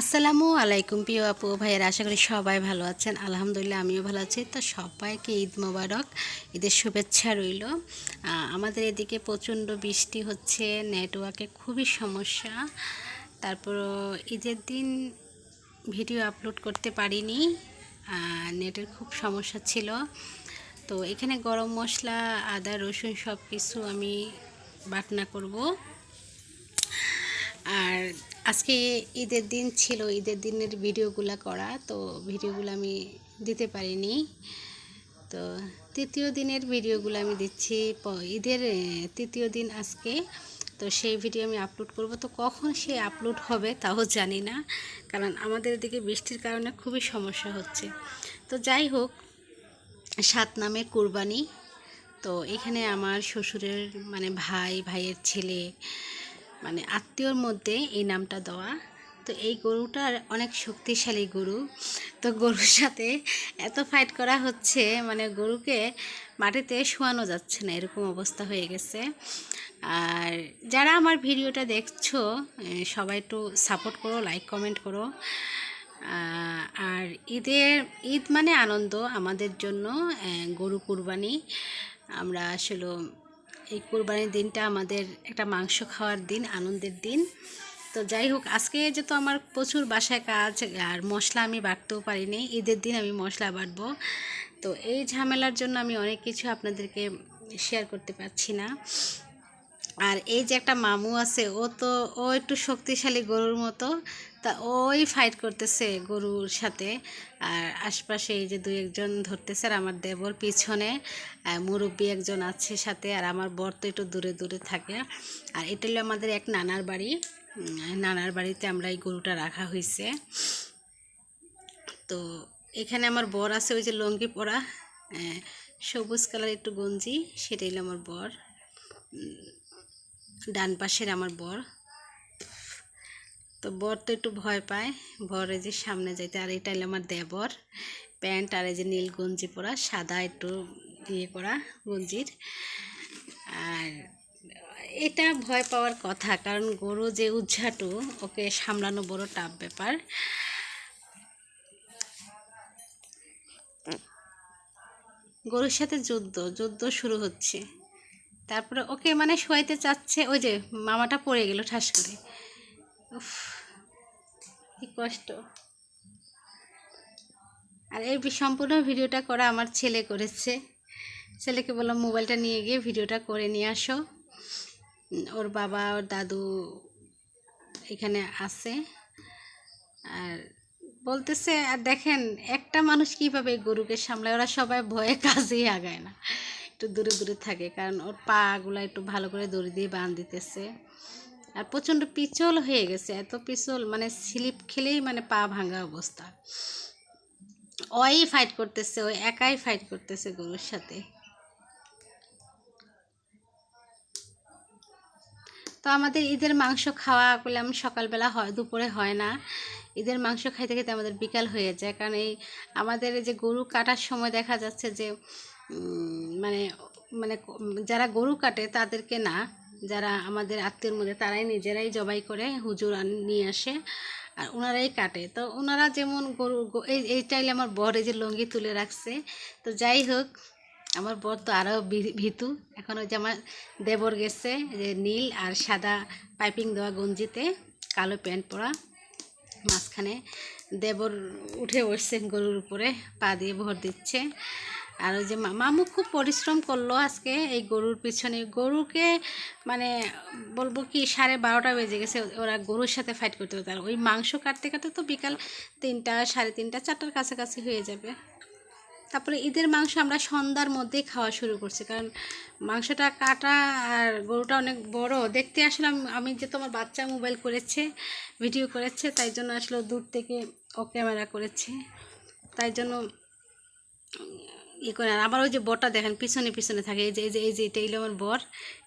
আসসালামু আলাইকুম প্রিয় আপু ভাইয়ের, আশা করি সবাই ভালো আছেন। আলহামদুলিল্লাহ আমিও ভালো আছি। তো সবাইকে ঈদ মোবারক, ঈদের শুভেচ্ছা রইল। আমাদের এদিকে প্রচণ্ড বৃষ্টি হচ্ছে নেটওয়ার্কে খুবই সমস্যা। তারপর ঈদের দিন ভিডিও আপলোড করতে পারিনি নেটের খুব সমস্যা ছিল। তো এখানে গরম মশলা, আদা, রসুন সব কিছু আমি বাটনা করব। আর আজকে ঈদের দিন ছিল, ঈদের দিনের ভিডিওগুলো করা, তো ভিডিওগুলো আমি দিতে পারিনি। তো তৃতীয় দিনের ভিডিওগুলো আমি দিচ্ছি ঈদের তৃতীয় দিন আজকে। তো সেই ভিডিও আমি আপলোড করব। তো কখন সে আপলোড হবে তাও জানি না, কারণ আমাদের দিকে বৃষ্টির কারণে খুবই সমস্যা হচ্ছে। তো যাই হোক, সাত নামে কুরবানি। তো এখানে আমার শ্বশুরের মানে ভাই, ভাইয়ের ছেলে মানে আত্মীয়র মধ্যে এই নামটা দেওয়া। তো এই গরুটার অনেক শক্তিশালী গরু। তো গরুর সাথে এত ফাইট করা হচ্ছে মানে গরুকে মাটিতে শোয়ানো যাচ্ছে না, এরকম অবস্থা হয়ে গেছে। আর যারা আমার ভিডিওটা দেখছ সবাই একটু সাপোর্ট করো লাইক কমেন্ট করো। আর ঈদের, ঈদ মানে আনন্দ আমাদের জন্য গরু কুরবানি। আমরা আসলে এই কুরবানির দিনটা আমাদের একটা মাংস খাওয়ার দিন, আনন্দের দিন। তো যাই হোক, আজকে যেহেতু আমার প্রচুর বাসায় কাজ আর মশলা আমি বাটতেও পারিনি, ঈদের দিন আমি মশলা বাটবো তো এই ঝামেলার জন্য আমি অনেক কিছু আপনাদেরকে শেয়ার করতে পারছি না। আর এই যে একটা মামু আছে, ও তো, ও একটু শক্তিশালী গরুর মতো। তা ওই ফাইট করতেছে গরুর সাথে। আর আশপাশে এই যে দুই একজন ধরতেছে আর আমার দেবর পিছনে মুরব্বি একজন আছে সাথে আর আমার বর তো একটু দূরে দূরে থাকে। আর এটা হলো আমাদের এক নানার বাড়ি। নানার বাড়িতে আমরা এই গরুটা রাখা হয়েছে তো এখানে আমার বর আছে, ওই যে লঙ্গি পরা সবুজ কালার একটু গঞ্জি, সেটাই হলো আমার বর। ডান পাশের আমার বর। তো বর তো একটু ভয় পায়। বর এই যে সামনে যাইতে, আর এটা আমার দেবর। প্যান্ট আর এই যে নীল গঞ্জি পরা, সাদা একটু ইয়ে করা গঞ্জির। আর এটা ভয় পাওয়ার কথা, কারণ গরু যে উজ্ঝাটু, ওকে সামলানো বড় টাফ ব্যাপার। গরুর সাথে যুদ্ধ যুদ্ধ শুরু হচ্ছে। তারপরে ওকে মানে শোয়াইতে চাচ্ছে, ওই যে মামাটা পড়ে গেল ঠাস করে। কি কষ্ট। আর এই সম্পূর্ণ ভিডিওটা করা আমার ছেলে করেছে। ছেলেকে বললাম, মোবাইলটা নিয়ে গিয়ে ভিডিওটা করে নিয়ে আসো। ওর বাবা, ওর দাদু এখানে আছে। আর বলতেছে, আর দেখেন, একটা মানুষ কীভাবে গরুকে সামলায়? ওরা সবাই ভয়ে কাজেই আগায় না। একটু দূরে দূরে থাকে। কারণ ওর পাগুলো একটু ভালো করে দড়ি দিয়ে বাঁধ দিতেছে। আর প্রচণ্ড পিছল হয়ে গেছে, এত পিছল মানে স্লিপ খেলেই মানে পা ভাঙা অবস্থা। ওই ফাইট করতেছে, ওই একাই ফাইট করতেছে গরুর সাথে। তো আমাদের ঈদের মাংস খাওয়া করলাম সকালবেলা হয়, দুপুরে হয় না। ঈদের মাংস খাইতে খাইতে আমাদের বিকাল হয়ে যায়, কারণ এই আমাদের যে গরু কাটার সময় দেখা যাচ্ছে যে মানে মানে যারা গরু কাটে তাদেরকে না যারা আমাদের আত্মীয়র মধ্যে, তারাই নিজেরাই জবাই করে হুজুর নিয়ে আসে আর ওনারাই কাটে। তো ওনারা যেমন গরু এই এই চাইলে আমার বর এই যে লঙ্গি তুলে রাখছে। তো যাই হোক, আমার বর তো আরও ভীতু। এখন ওই যে আমার দেবর গেছে যে নীল আর সাদা পাইপিং দেওয়া গঞ্জিতে, কালো প্যান্ট পরা মাঝখানে। দেবর উঠে বসছে গরুর উপরে, পা দিয়ে ভর দিচ্ছে। আর ওই যে মামু খুব পরিশ্রম করল আজকে এই গরুর পিছনে। গরুকে মানে বলব কি, সাড়ে বারোটা বেজে গেছে, ওরা গরুর সাথে ফাইট করতে আর ওই মাংস কাটতে কাটতে তো বিকাল তিনটা, সাড়ে তিনটা, চারটার কাছাকাছি হয়ে যাবে। তারপরে ঈদের মাংস আমরা সন্ধ্যার মধ্যেই খাওয়া শুরু করছি। কারণ মাংসটা কাটা আর গরুটা অনেক বড়, দেখতে আসলে আমি যে তোমার বাচ্চা মোবাইল করেছে, ভিডিও করেছে, তাই জন্য আসলে দূর থেকে ও ক্যামেরা করেছে। তাই জন্য ই করে আর আমার ওই যে বরটা দেখেন, পিছনে পিছনে থাকে। এই যে এই যে এই যে, এটা হলো আমার বর।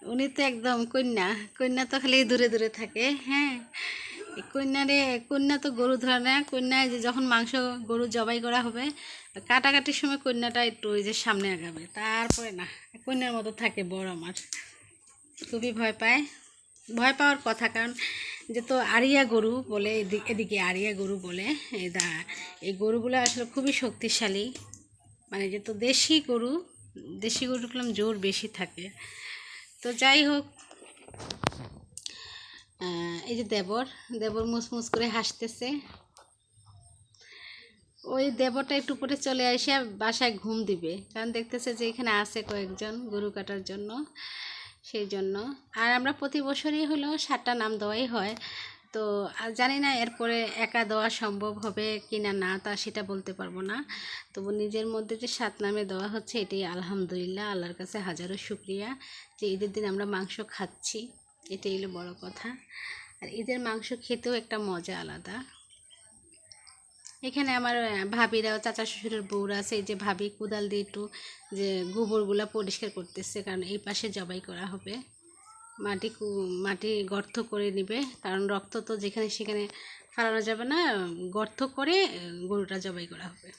উনি তো একদম কন্যা। কন্যা তো খালি দূরে দূরে থাকে। হ্যাঁ? এই কন্যা তো গরু ধরে না। কন্যা যে যখন মাংস, গরু জবাই করা হবে, কাটাকাটির সময় কন্যাটা একটু ওই যে সামনে আগাবে। তারপরে না, কন্যার মতো থাকে বড় আমার। খুবই ভয় পায়। ভয় পাওয়ার কথা, কারণ যে তো আরিয়া গরু বলে এদি- এদিকে আরিয়া গরু বলে, এই দা, এই গরুগুলো আসলে খুবই শক্তিশালী। মানে যে তো দেশি গরু, দেশি গরুগুলো জোর বেশি থাকে। তো যাই হোক এই যে দেবর দেবর মুসমুস করে হাসতেছে। ওই দেবরটা একটু পরে চলে এসে বাসায় ঘুম দিবে। কারণ দেখতেছে যে এখানে আছে কয়েকজন গরু কাটার জন্য, সেই জন্য। আর আমরা প্রতি বছরই হলেও সাতটা নাম দেওয়াই হয়। তো জানি না এরপরে একা দেওয়া সম্ভব হবে কি না না তা সেটা বলতে পারব না। তবু নিজের মধ্যে যে সাত নামে দেওয়া হচ্ছে এটাই আলহামদুলিল্লাহ, আল্লাহর কাছে হাজারো শুক্রিয়া যে ঈদের দিন আমরা মাংস খাচ্ছি, এটাই হলো বড় কথা। আর ঈদের মাংস খেতেও একটা মজা আলাদা। এখানে আমার ভাবিরাও, চাচা শ্বশুরের বউরা আছে, এই যে ভাবি কোদাল দিয়ে একটু যে গোবরগুলা পরিষ্কার করতেছে, কারণ এই পাশে জবাই করা হবে। মাটি মাটি গর্ত করে নিবে। কারণ রক্ত তো যেখানে সেখানে ফালানো যাবে না, গর্ত করে গরুটা জবাই করা হবে।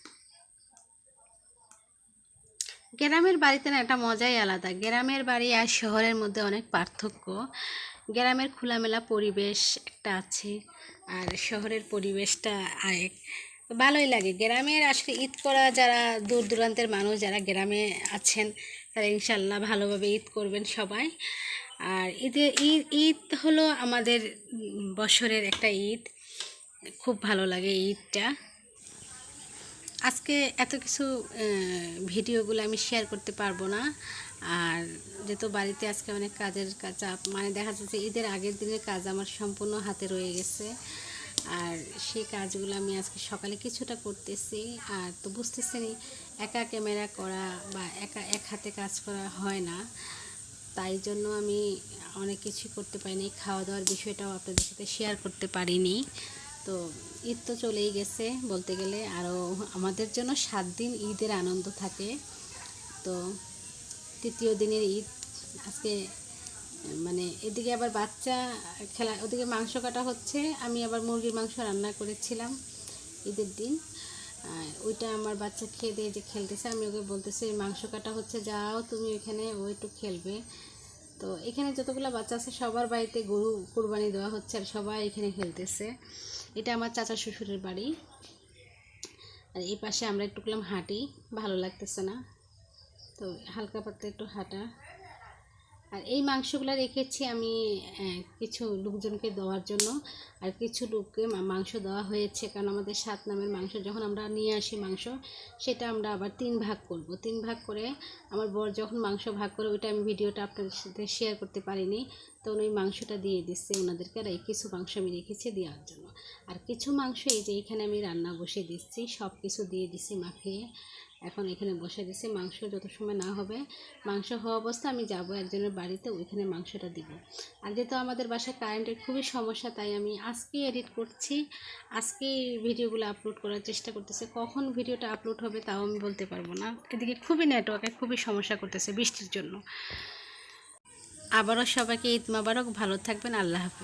গ্রামের বাড়িতে না একটা মজাই আলাদা। গ্রামের বাড়ি আর শহরের মধ্যে অনেক পার্থক্য। গ্রামের খোলামেলা পরিবেশ একটা আছে, আর শহরের পরিবেশটা আরেক। ভালোই লাগে। গ্রামের আসলে ঈদ করা যারা দূর দূরান্তের মানুষ, যারা গ্রামে আছেন, তারা ইনশাল্লাহ ভালোভাবে ঈদ করবেন সবাই। আর ঈদে, ঈদ ঈদ হলো আমাদের বছরের একটা ঈদ। খুব ভালো লাগে ঈদটা। আজকে এত কিছু ভিডিওগুলো আমি শেয়ার করতে পারব না। আর যেহেতু বাড়িতে আজকে অনেক কাজের চাপ মানে দেখা যাচ্ছে ঈদের আগের দিনের কাজ আমার সম্পূর্ণ হাতে রয়ে গেছে। আর সেই কাজগুলো আমি আজকে সকালে কিছুটা করতেছি। আর তো বুঝতেছেনি একা ক্যামেরা করা বা একা, এক হাতে কাজ করা হয় না। তাই জন্য আমি অনেক কিছু করতে পারিনি। খাওয়া দাওয়ার বিষয়টাও আপনাদের সাথে শেয়ার করতে পারিনি। তো ঈদ তো চলেই গেছে বলতে গেলে। আরও আমাদের জন্য সাত দিন ঈদের আনন্দ থাকে। তো তৃতীয় দিনের ঈদ, আজকে মানে এদিকে আবার বাচ্চা খেলা, ওদিকে মাংস কাটা হচ্ছে। আমি আবার মুরগির মাংস রান্না করেছিলাম ঈদের দিন। ওইটা আমার বাচ্চা খেয়ে দিয়ে যে খেলতেছে, আমি ওকে বলতেছি মাংস কাটা হচ্ছে, যাও তুমি ওইখানে, ও একটু খেলবে। তো এখানে যতগুলো বাচ্চা আছে, সবার বাড়িতে গরু কুরবানি দেওয়া হচ্ছে আর সবাই এখানে খেলতেছে। এটা আমার চাচা শ্বশুরের বাড়ি। আর এই পাশে আমরা একটু হাঁটি, ভালো লাগতেছে না। তো হালকা পাতলা একটু হাঁটা। আর এই মাংসগুলো রেখেছি আমি কিছু লোকজনকে দেওয়ার জন্য। আর কিছু লোককে মাংস দেওয়া হয়েছে, কারণ আমাদের সাত নামের মাংস, যখন আমরা নিয়ে আসি মাংস, সেটা আমরা আবার তিন ভাগ করব। তিন ভাগ করে আমার বর যখন মাংস ভাগ করে, ওইটা আমি ভিডিওটা আপনাদের সাথে শেয়ার করতে পারিনি, তখন ওই মাংসটা দিয়ে দিচ্ছে ওনাদেরকে, আর এই কিছু মাংস আমি রেখেছি দেওয়ার জন্য। আর কিছু মাংস এই যে এখানে আমি রান্না বসিয়ে দিচ্ছি সব কিছু দিয়ে দিছি মাখিয়ে এখন এখানে বসে দিছি মাংস যত সময় না হবে, মাংস হওয়া অবস্থা আমি যাব একজনের বাড়িতে, ওইখানে মাংসটা দিব। আর যেহেতু আমাদের বাসায় কারেন্টের খুবই সমস্যা, তাই আমি আজকে এডিট করছি আজকে ভিডিওগুলো আপলোড করার চেষ্টা করতেছে। কখন ভিডিওটা আপলোড হবে তাও আমি বলতে পারব না। এদিকে খুবই নেটওয়ার্কে খুবই সমস্যা করতেছে বৃষ্টির জন্য। আবারও সবাইকে ঈদ মাবারক, ভালো থাকবেন, আল্লাহ হাফিজ।